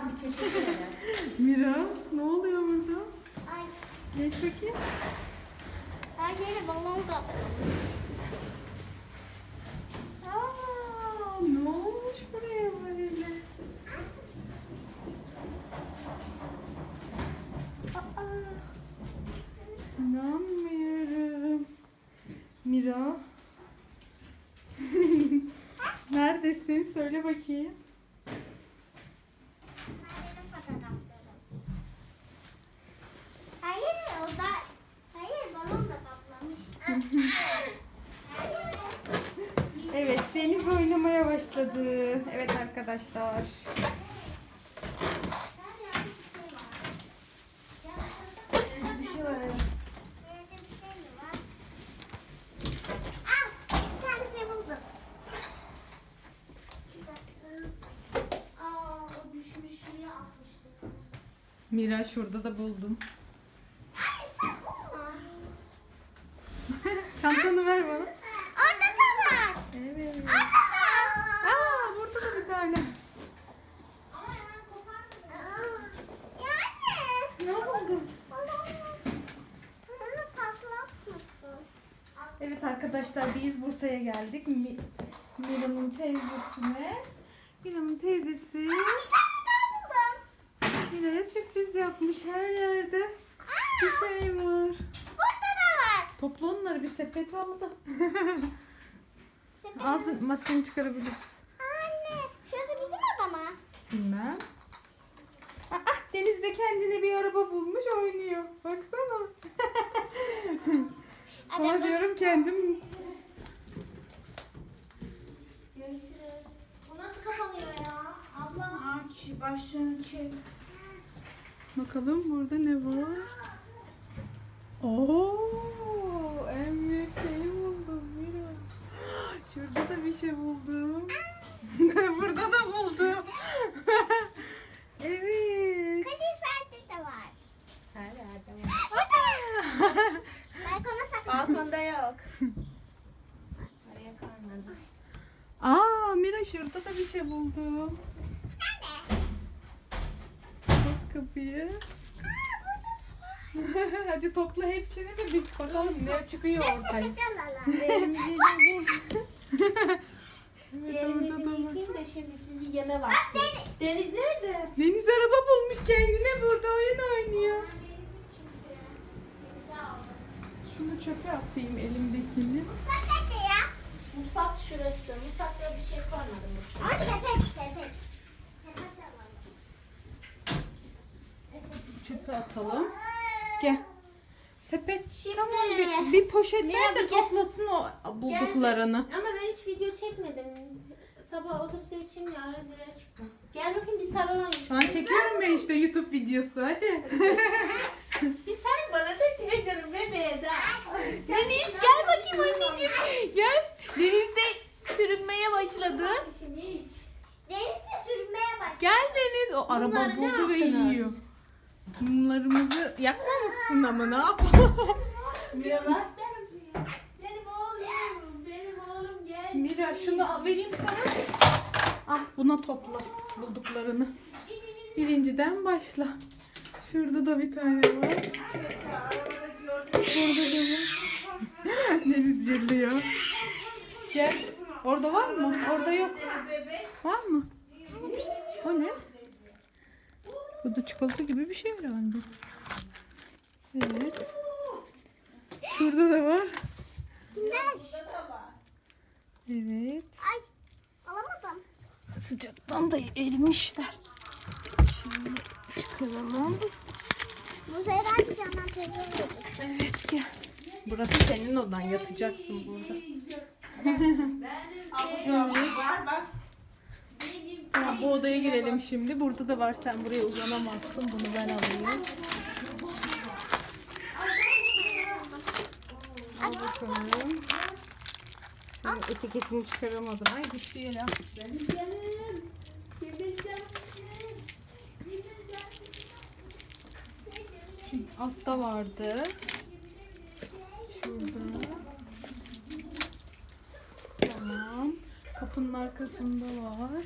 Tamam bir teşekkür ederim. Mira ne oluyor burada? Ay, Geç bakayım. her yere balon kaplamış. Aa, ne olmuş buraya böyle? Aa, inanmıyorum. Mira. Neredesin? Söyle bakayım. Her yere fotoğraflarım. Hayır, o da... Hayır, balon da kaplamış. Her yere... Evet, Deniz oynamaya başladı. Evet arkadaşlar. Her yerde bir şey var. Ya, burada- Bir şey var. evet. Böyle bir şey mi var? Ah, bir tanesini buldum. Bir dakika. Aa, o düşmüş şuraya atmıştım. Mira şurada da buldum. Ay sen bulma. Çantanı ver bana. Orada da var. Evet. Orada da. Aa, burada da bir tane. Ama hemen kopardım. Yani. Ne oldu? Bunu patlatmasın. Evet arkadaşlar biz Bursa'ya geldik. Mi- Mira'nın teyzesine. Mira'nın teyzesi. Mira'ya sürpriz yapmış her yerde. Bir şey var. Burada da var. Topla onları bir sepet aldı. Sepet. Ağzın maskeni çıkarabilirsin. Anne, şurası bizim oda mı? Bilmem. Aa, Deniz de kendine bir araba bulmuş oynuyor. Baksana. Araba. diyorum kendim Görüşürüz. Bu nasıl kapanıyor ya? Abla. Çek. Bakalım burada ne var? Oo, en büyük şeyi buldum Mira. Şurada da bir şey buldum. burada da buldum. evet. Kaliferde de var. Her yerde var. Burada var. Balkona saklan. Balkonda yok. Oraya koymadım. Aa Mira şurada da bir şey buldum. Kapıyı. Hadi topla hepsini de bir bakalım ne çıkıyor ortaya. Elimizi yıkayayım da şimdi sizi yeme vakti. Deniz nerede? Deniz araba bulmuş kendine burada oyun oynuyor. Şunu çöpe atayım elimdekini. Sepet de ya. Mutfak şurası. Mutfakta bir şey koymadım. O sepet sepet. Sepet alalım. Çöpe atalım. Gel. Sepet Şimdi- tamam bir, bir poşet Mira, ver de bir gel. toplasın o bulduklarını. Ama ben hiç video çekmedim. Sabah otobüse ya aracıya çıktım. Gel bakayım bir sarılalım. Şu an çekiyorum ben işte YouTube videosu hadi. Bir sarıl bana da teyzerim bebeğe de. Deniz gel bakayım anneciğim. Gel. Deniz de sürünmeye başladı. Şimdi hiç. Denizde sürmeye başladı. Gel Deniz. O araba Bunları ne buldu ve yaptınız? yiyor. Yakmamışsın ama ne yapalım? Mira bak benim. Oğlum. Benim oğlum gel. Mira şunu al vereyim sana. Al buna topla bulduklarını. Birinciden başla. Şurada da bir tane var. Burada da var. Deniz cırlıyor. Gel. Orada var mı? Orada yok. Var mı? O ne? Bu da çikolata gibi bir şey herhalde. Evet. Şurada da var. Evet. Ay alamadım. Sıcaktan da erimişler. Şöyle çıkaralım. Bu sefer bir tane teyze Evet gel. Burası senin odan yatacaksın burada. Var bak. Tamam, bu odaya girelim şimdi. Burada da var sen buraya uzanamazsın. Bunu ben alayım. Bakalım. Şöyle etiketini çıkaramadım. Ay gitti yere. Şu altta vardı. Şurada. Tamam. Kapının arkasında var.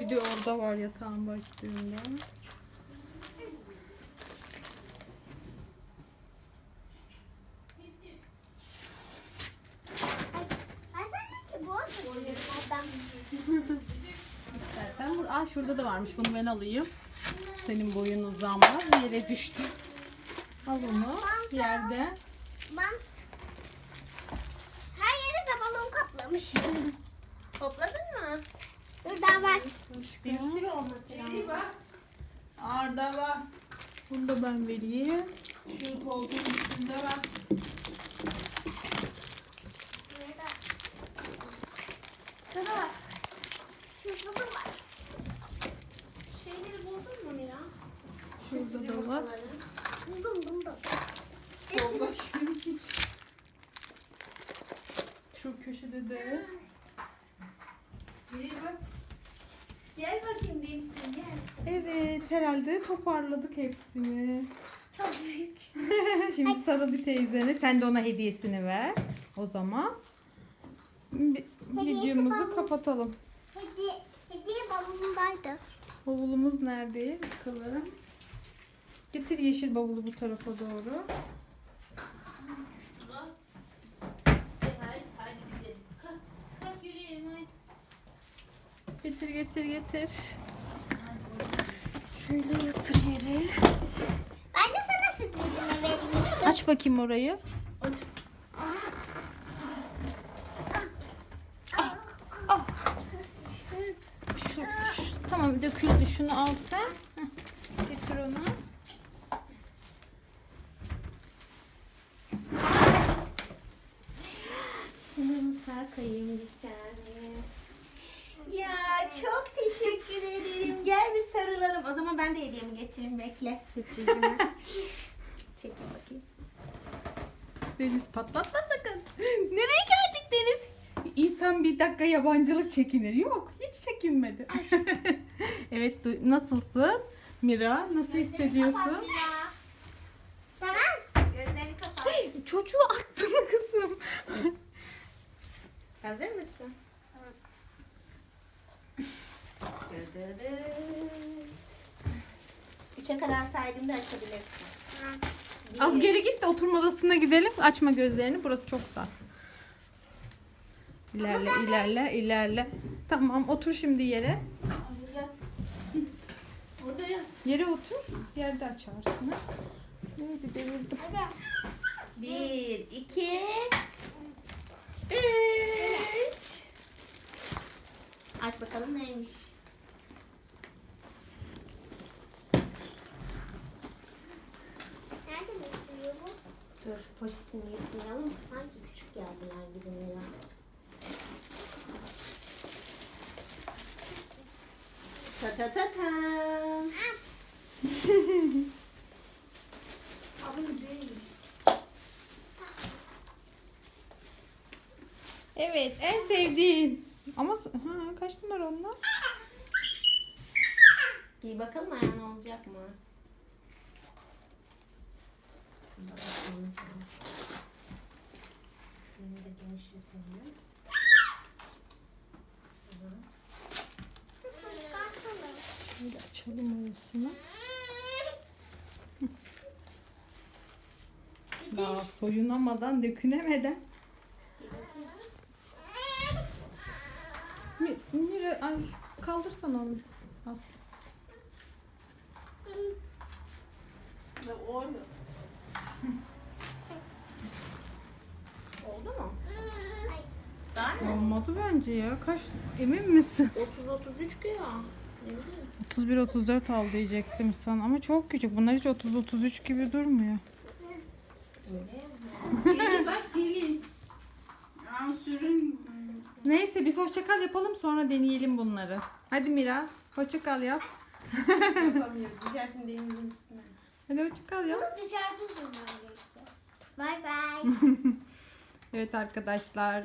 Bir de orada var yatağın başlığında. Ben sanki bu adam. İstersen bur Aa, şurada da varmış. Bunu ben alayım. Senin boyun uzanmaz. Yere düştü. Al onu yerde. Bant. Her yeri de balon kaplamış. Topladın mı? Dur daha var. Bir sürü olması lazım. Arda var. Bunu da ben vereyim. Şu koltuğun üstünde var. Şurada var. Şurada var. Şeyleri buldun mu Mira? Şurada da var. Buldum buldum. Solda. Şu köşede de. Biri bak. Gel bakayım Deniz'im gel. Evet herhalde toparladık hepsini. Çok büyük. Şimdi sarıl bir teyzene. Sen de ona hediyesini ver. O zaman Hediyesi videomuzu kapatalım. Hediye, hediye balonundaydı. Bavulumuz nerede? Bakalım. Getir yeşil bavulu bu tarafa doğru. Hadi hadi gidelim. Kalk, kalk yürüyelim hadi. Getir getir getir. Şöyle yatır yere. Ben de sana sürprizimi vermiştim. Aç bakayım orayı. Şu, şu- tamam döküldü. Şunu al sen. Heh, Getir onu. Şimdi mutfağa koyayım. Ya çok teşekkür ederim. Gel bir sarılalım. O zaman ben de hediyemi getireyim. Bekle sürprizimi. Çekin bakayım. Deniz patlatma sakın. Nereye geldik Deniz? İnsan bir dakika yabancılık çekinir. Yok hiç çekinmedi. evet nasılsın? Mira nasıl hissediyorsun? Kapat ya. Tamam. Gözlerini kapat. Çocuğu attın mı kızım? Hazır mısın? Üçe kadar saydığımda açabilirsin. Az geri git de oturma odasına gidelim. Açma gözlerini. Burası çok dar. İlerle, ilerle, ilerle. Tamam, otur şimdi yere. Ay, yat. Yere otur. Yerde açarsın. ha. Neydi devirdim. Hadi. Bir, iki, üç. Aç bakalım neymiş. Nerede getiriyor bu? Dur poşetini getirelim. Sanki küçük geldiler gibi Mira. Ta ta ta ta. Abi değil. Evet, en sevdiğin. Ama ha, kaç numara onlar? Giy bakalım ayağına olacak mı? Genişletelim. Şunu çıkartalım. Şöyle açalım orasını. Daha soyunamadan, dökünemeden. Mi- Mira, ay kaldırsan onu. Az. Ve olmuyor. Daha mı? Olmadı bence ya. Kaç emin misin? 30-33 ki ya. Ne bileyim. 31-34 al diyecektim sana ama çok küçük. Bunlar hiç 30-33 gibi durmuyor. Gelin bak gelin. Ya sürün. Neyse biz hoşçakal yapalım sonra deneyelim bunları. Hadi Mira hoşçakal yap. Yapamıyorum. Düşersin denizin üstüne. Hadi hoşçakal yap. Bunu dışarıda durmaya gerekiyor. Bay bay. Evet arkadaşlar